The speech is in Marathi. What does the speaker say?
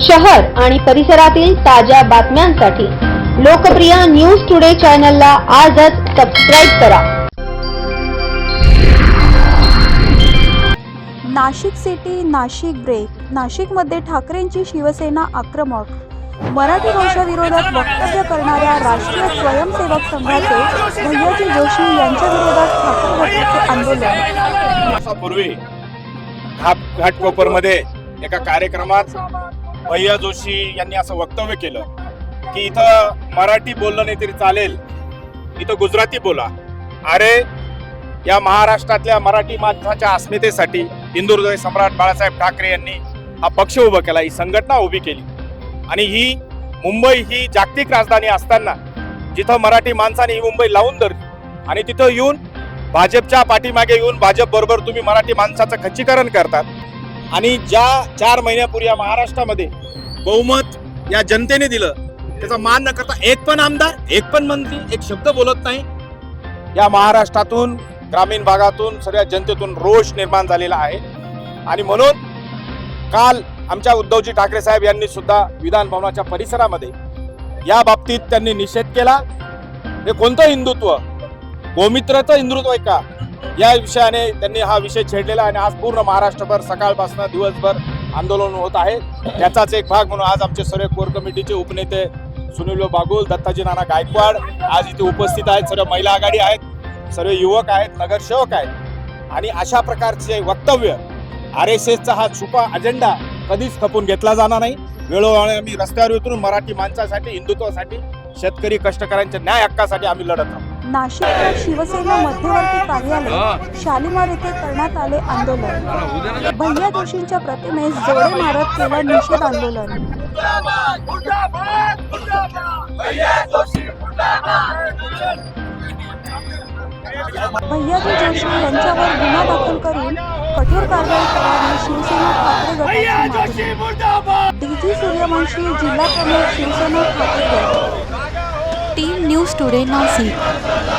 शहर आणि परिसरातील ताज्या बातम्यांसाठी लोकप्रिय न्यूज टुडे चॅनलला आजच सबस्क्राईब करा. Nashik city Nashik break. नाशिकमध्ये ठाकरेंची शिवसेना आक्रमक. मराठी भाषाविरोधात वक्तव्य करणाऱ्या राष्ट्रीय स्वयंसेवक संघाचे भैयाजी जोशी यांच्या विरोधात ठाकरे गटाचे आंदोलन. दिवसापूर्वी घाट घाटकोपरमध्ये एका कार्यक्रमात भैया जोशी यांनी असं वक्तव्य केलं की इथं मराठी बोललं नाही तरी चालेल. इथं गुजराती बोला. अरे या महाराष्ट्रातल्या मराठी माणसाच्या अस्मितेसाठी हिंदुहृदय सम्राट बाळासाहेब ठाकरे यांनी हा पक्ष उभा केला ही संघटना उभी केली. आणि ही मुंबई ही जागतिक राजधानी असताना जिथं मराठी माणसाने ही मुंबई लावून धरली आणि तिथं येऊन भाजपच्या पाठीमागे येऊन भाजप बरोबर तुम्ही मराठी माणसाचं खच्चीकरण करतात आणि ज्या चार महिन्यापूर्वी या महाराष्ट्रामध्ये बहुमत या जनतेने दिलं त्याचा मान न करता एक पण आमदार एक पण मंत्री एक शब्द बोलत नाही. या महाराष्ट्रातून ग्रामीण भागातून सगळ्या जनतेतून रोष निर्माण झालेला आहे. आणि म्हणून काल आमच्या उद्धवजी ठाकरे साहेब यांनी सुद्धा विधान भवनाच्या परिसरामध्ये या बाबतीत त्यांनी निषेध केला. हे कोणतं हिंदुत्व? गोमित्राचं हिंदुत्व आहे का? या विषयाने त्यांनी हा विषय छेडलेला आणि आज पूर्ण महाराष्ट्रभर सकाळपासून दिवसभर आंदोलन होत आहे. त्याचाच एक भाग म्हणून आज आमचे सर्व कोर कमिटीचे उपनेते सुनील बागुल दत्ताजी नाना गायकवाड आज इथे उपस्थित आहेत. सर्व महिला आघाडी आहेत सर्व युवक आहेत नगरसेवक आहेत. आणि अशा प्रकारचे वक्तव्य आर एस एसचा हा छुपा अजेंडा कधीच खपून घेतला जाणार नाही. वेळोवेळी आम्ही रस्त्यावर उतरून मराठी माणसासाठी हिंदुत्वासाठी शेतकरी कष्टकऱ्यांच्या न्याय हक्कासाठी आम्ही लढत आहोत नाशिकच्या शिवसेना मध्यवर्ती कार्यालय शालिमार येथे करण्यात आले आंदोलन. भैया जोशींच्या प्रतिमेस जोडे मारत केलं निषेध आंदोलन. भैयाजी जोशी यांच्यावर गुन्हा दाखल करून कठोर कारवाई करावी शिवसेना ठाकरे गटाची डीजी सूर्यवंशी जिल्हा प्रमुख Shiv Sena Thackeray. News today Nashik